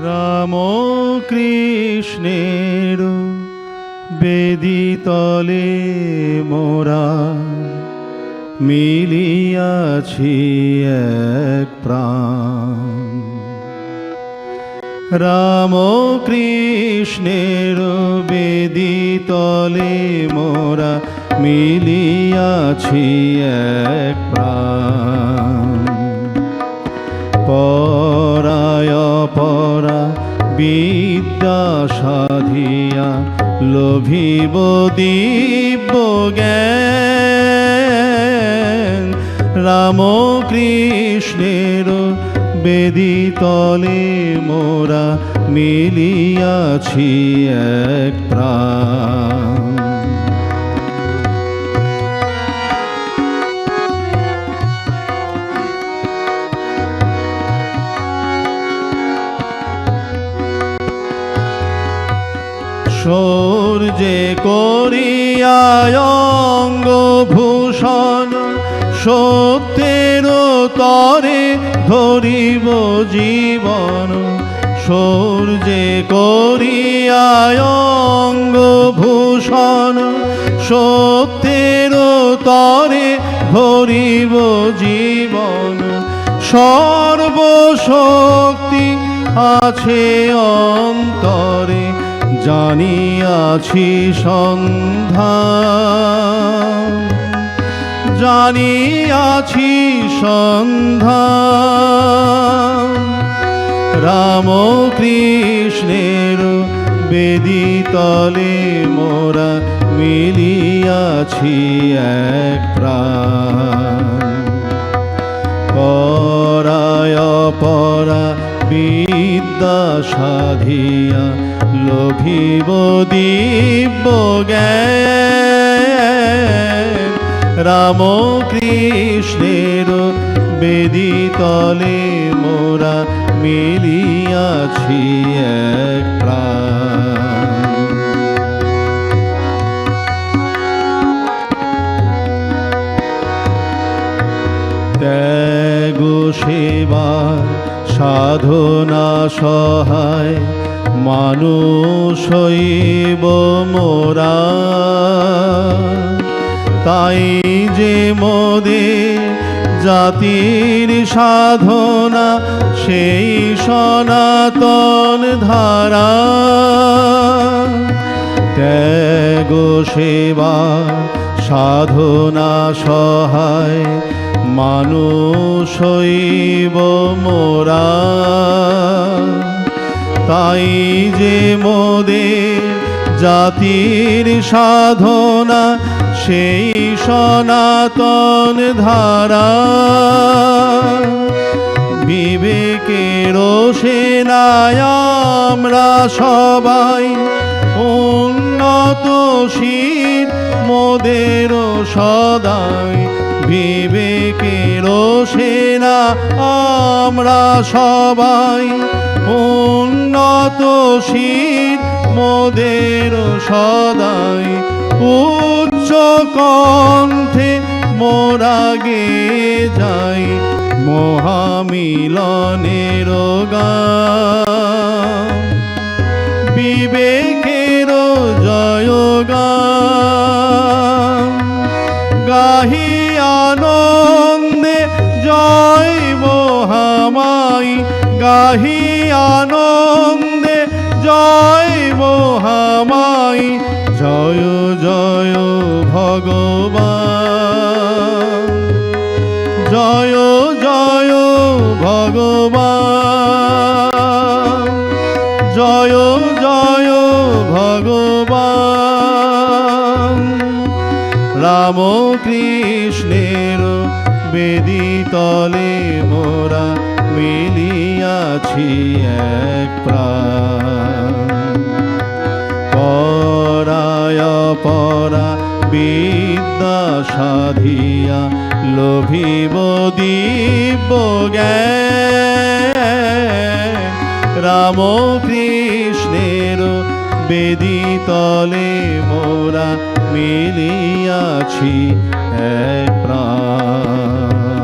রাম কৃষ্ণের বেদিতলে মোরা মিলিয়াছি এক প্রাণ। রাম কৃষ্ণের বেদিতলে মোরা মিলিয়াছি এক প্রাণ। পরা বিদ্যা সাধিয়া লোভিব দিব্য জ্ঞান। রাম কৃষ্ণের বেদিতলে মোরা মিলিয়াছি এক প্রাণ। সূর্যে করিয়ায় অঙ্গ ভূষণ সত্যের তরে ধরিব জীবন। সূর্যে করিয়ায় অঙ্গ ভূষণ সত্যের তরে ধরিব জীবন। সর্বশক্তি আছে অন্তরে জানিয়াছি সন্ধান। জানিয়াছি সন্ধান। রাম কৃষ্ণের বেদিতলে মোরা মিলিয়াছি এক প্রাণ। পরায় পরা বিদ্যা সাধিয়া লোভিব জ্ঞান। রাম কৃষ্ণের বেদি তলে মোরা মিলিয়াছি এক প্রাণ। সাধনা সহায় মানুষ হইব মোরা। তাই যে মোদে জাতির সাধনা, সেই সনাতন ধারা। ত্যাগ সেবা, সাধনা সহায় মানুষ হইব মোরা। তাই যে মোদের জাতির সাধনা, সেই সনাতন ধারা। বিবেকের সেনায় আমরা সবাই উন্নতশীল মোদের সদাই বিবেকের সেনা? আমরা সবাই উন্নতশীল মোদের সদাই উচ্চ কণ্ঠে মোরা গে যাই মহামিলনের গান। বিবেকের গাহি আনন্দে জয় মহামাই গাহি আনন্দে জয় মহামাই জয় জয় ভগবান। রাম কৃষ্ণের বেদিতলে মোরা মিলিয়াছি এক প্রাণ। পরায় পরা বিদ্যা সাধিয়া লোভিব দিব্য জ্ঞান। বেদি তলে মোরা মিলিয়াছি এক প্রাণ।